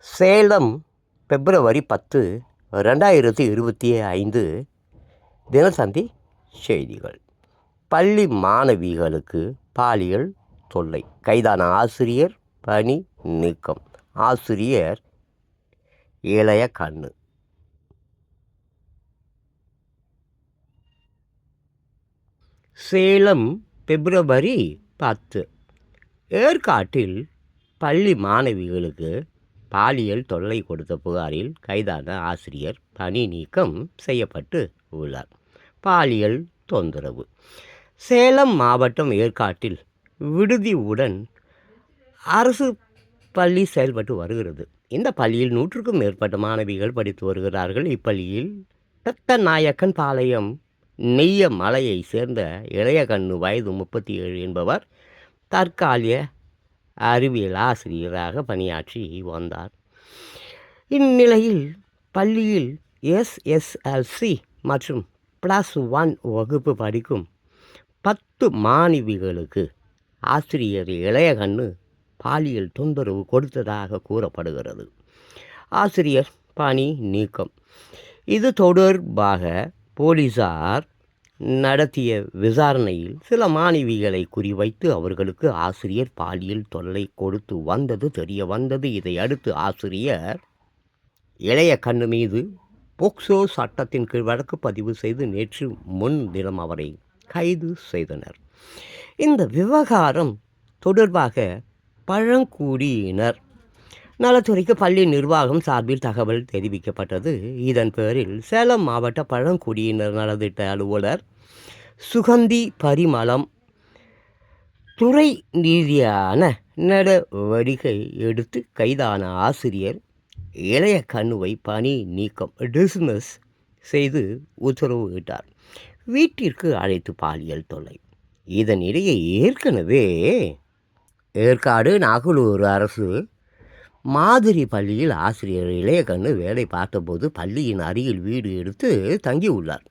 சேலம் பிப்ரவரி பத்து ரெண்டாயிரத்தி இருபத்தி ஐந்து தினசந்தி செய்திகள். பள்ளி மாணவிகளுக்கு பாலியல் தொல்லை. கைதான ஆசிரியர் பணி நீக்கம். ஆசிரியர் இளைய கண்ணு. சேலம் பிப்ரவரி பத்து. ஏற்காட்டில் பள்ளி மாணவிகளுக்கு பாலியல் தொல்லை கொடுத்த புகாரில் கைதான ஆசிரியர் பணி நீக்கம் செய்யப்பட்டு உள்ளார். பாலியல் தொந்தரவு. சேலம் மாவட்டம் ஏற்காட்டில் விடுதியுடன் அரசு பள்ளி செயல்பட்டு வருகிறது. இந்த பள்ளியில் நூற்றுக்கும் மேற்பட்ட மாணவிகள் படித்து வருகிறார்கள். இப்பள்ளியில் ரத்தநாயக்கன் பாளையம் நெய்ய மலையை சேர்ந்த இளையகண்ணு வயது முப்பத்தி ஏழு என்பவர் தற்காலிக அறிவியல் ஆசிரியராக பணியாற்றி வந்தார். இந்நிலையில் பள்ளியில் எஸ்எஸ்எல்சி மற்றும் ப்ளஸ் ஒன் வகுப்பு படிக்கும் பத்து மாணவிகளுக்கு ஆசிரியர் இளையகண்ணு பாலியல் தொந்தரவு கொடுத்ததாக கூறப்படுகிறது. ஆசிரியர் பணி நீக்கம். இது தொடர்பாக போலீசார் நடத்திய விசாரணையில் சில மாணவிகளை குறிவைத்து அவர்களுக்கு ஆசிரியர் பாலியல் தொல்லை கொடுத்து வந்தது தெரிய வந்தது. இதை அடுத்து ஆசிரியர் இளைய கண்ணு மீது போக்சோ சட்டத்தின் கீழ் வழக்கு பதிவு செய்து நேற்று முன்தினம் அவரை கைது செய்தனர். இந்த விவகாரம் தொடர்பாக பழங்குடியினர் நலத்துறைக்கு பள்ளி நிர்வாகம் சார்பில் தகவல் தெரிவிக்கப்பட்டது. இதன் பேரில் சேலம் மாவட்ட பழங்குடியினர் நலத்திட்ட அலுவலர் சுகந்தி பரிமளம் துறை ரீதியான நடவடிக்கை எடுத்து கைதான ஆசிரியர் இளைய கண்ணுவை பணி நீக்கம் டிஸ்மிஸ் செய்து உத்தரவிட்டார் வீட்டிற்கு அழைத்து பாலியல் தொல்லை. இதனிடையே ஏற்கனவே ஏற்காடு நாகலூர் அரசு மாதிரி பள்ளியில் ஆசிரியர் இளையகண்ணு வேலை பார்த்தபோது பள்ளியின் அருகில் வீடு எடுத்து தங்கியுள்ளார்.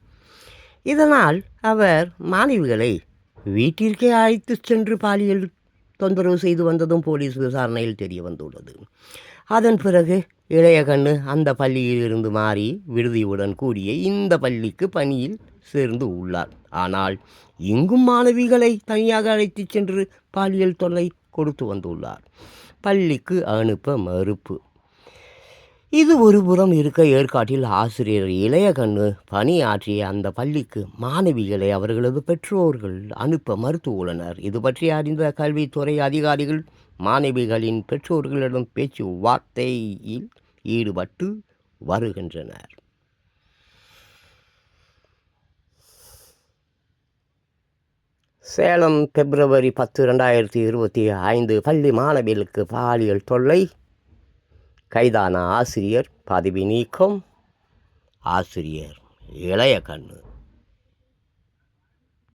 இதனால் அவர் மாணவிகளை வீட்டிற்கே அழைத்து சென்று பாலியல் தொந்தரவு செய்து வந்ததும் போலீஸ் விசாரணையில் தெரிய வந்துள்ளது. அதன் பிறகு இளையகண்ணு அந்த பள்ளியில் இருந்து மாறி விடுதியுடன் கூடிய இந்த பள்ளிக்கு பணியில் சேர்ந்து உள்ளார். ஆனால் இங்கும் மாணவிகளை தனியாக அழைத்து சென்று பாலியல் தொல்லை கொடுத்து வந்துள்ளார். பள்ளிக்கு அனுப்ப மறுப்பு. இது ஒரு புறம் இருக்க ஏற்காட்டில் ஆசிரியர் இளையகண்ணு பணியாற்றிய அந்த பள்ளிக்கு மாணவிகளை அவர்களது பெற்றோர்கள் அனுப்ப மறுத்து உள்ளனர் இது பற்றி அறிந்த கல்வித்துறை அதிகாரிகள் மாணவிகளின் பெற்றோர்களிடம் பேச்சுவார்த்தையில் ஈடுபட்டு வருகின்றனர். சேலம் பிப்ரவரி பத்து ரெண்டாயிரத்தி இருபத்தி ஐந்து பள்ளி மாணவிகளுக்கு பாலியல் தொல்லை. கைதான ஆசிரியர் பதவி நீக்கம். ஆசிரியர் இளைய கண்ணு.